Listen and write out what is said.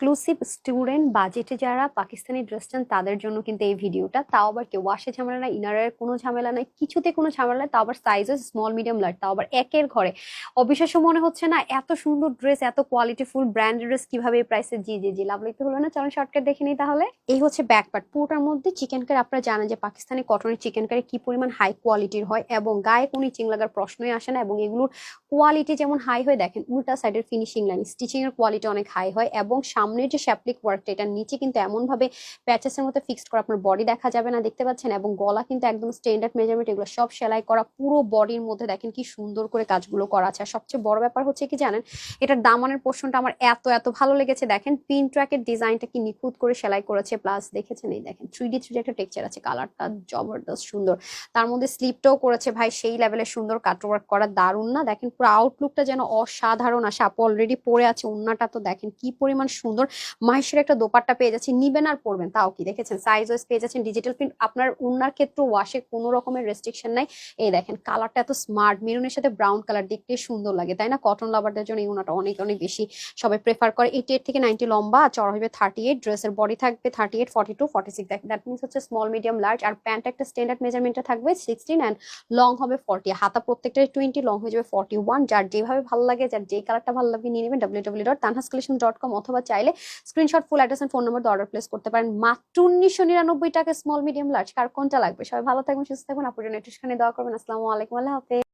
Exclusive student বাজেটে যারা Pakistani dress চান, তাদের জন্য কিন্তু এই ভিডিওটা তাও আবার কেউ ওয়াশে ঝামেলা নাই, ইনারের কোনো ঝামেলা নাই, কিছুতে কোনো ঝামেলা নাই, তাও আবার সাইজও স্মল মিডিয়াম লার্জ তাও আবার একের ঘরে। অবিশ্বাস্য মনে হচ্ছে না, এত সুন্দর ড্রেস এত কোয়ালিটি ফুল ব্র্যান্ড ড্রেস কীভাবে এই প্রাইসে জি জি জি, লাভ লিখতে হলো না? চলুন শর্টকাট দেখে নিই তাহলে। এই হচ্ছে ব্যাক পার্ট পুরোটার মধ্যে চিকেন কারি আপনারা জানেন যে পাকিস্তানি কটনের চিকেন কারি কি পরিমাণ হাই কোয়ালিটির হয়, এবং গায়ে কোনো চিং লাগার প্রশ্নই আসে না, এবং এগুলোর কোয়ালিটি যেমন হাই হয়, দেখেন উল্টা সাইডের ফিনিশিং লাইন স্টিচিং এর কোয়ালিটি অনেক হাই হয়, এবং সামনের যে শ্যাপলিক ওয়ার্কটা এটা নিচে কিন্তু এমন ভাবে প্যাচেসের মতো ফিক্সড করা, আপনার বডি দেখা যাবে না, দেখতে পাচ্ছেন? এবং গলা কিন্তু একদম স্ট্যান্ডার্ড মেজারমেন্ট এগুলো সব সেলাই করা, পুরো বডির মধ্যে দেখেন কি সুন্দর করে কাজগুলো করা আছে। আর সবচেয়ে বড় ব্যাপার হচ্ছে কি জানেন, এটার দামানের পোর্শনটা আমার এত এত ভালো লেগেছে। দেখেন পিন ট্র্যাকের ডিজাইনটা কি নিখুঁত করে সেলাই করেছে প্লাস দেখেছেন এই দেখেন থ্রি ডি থ্রি একটা টেক্সচার আছে কালারটা জবরদস্ত সুন্দর। তার মধ্যে স্লিপটাও করেছে ভাই, সেই লেভেলের সুন্দর কাটওয়ার্ক করা, দারুণ না? দেখেন পুরো আউটলুকটা যেন অসাধারণ আসে আপু অলরেডি পরে আছে উন্নাটা তো দেখেন কি পরিমাণ সুন্দর মাহেশের একটা দোপাট্টা পেয়ে যাচ্ছে নিবেন আর পরবেন, তাও কি? দেখেছেন সাইজ ওয়াইজ পেয়ে যাচ্ছেন ডিজিটাল প্রিন্ট আপনার উন্নার ক্ষেত্রে ওয়াশে কোনো রকমের রেস্ট্রিকশন নাই। এই দেখেন কালারটা এত স্মার্ট মেরুনের সাথে ব্রাউন কালার দেখতে সুন্দর লাগে, তাই না? কটন লাভারদের জন্য এই উন্নাটা অনেক অনেক বেশি সবাই প্রেফার করে। এইটি এইট থেকে নাইনটি লম্বা, চড়া হবে থার্টি এইট ড্রেসের বডি থাকবে thirty eight forty two forty six দেখেন দ্যাট মিনস হচ্ছে স্মল মিডিয়াম লার্জ আর প্যান্ট একটা স্ট্যান্ডার্ড মেজারমেন্টে থাকবে সিক্সটিন অ্যান্ড লং হবে ফর্টি হাতা প্রত্যেকটা টোয়েন্টি লং হয়ে যাবে ফর্টি ওয়ান যার যেভাবে ভালো লাগে, যার যে কালারটা ভালো লাগবে নিয়ে নেবেন W W dot Tanhas collection dot com অথবা চাইলে screenshot full address phone number order place করতে পারেন। মাত্র উনিশশো নিরানব্বই টাকা স্মল মিডিয়াম লার্জ কার কোনটা লাগবে? সবাই ভালো থাকবেন, সুস্থ থাকবেন। আপনার জন্য একটুখানি দোয়া করবেন। আসসালামু আলাইকুম। আল্লাহ হাফেজ।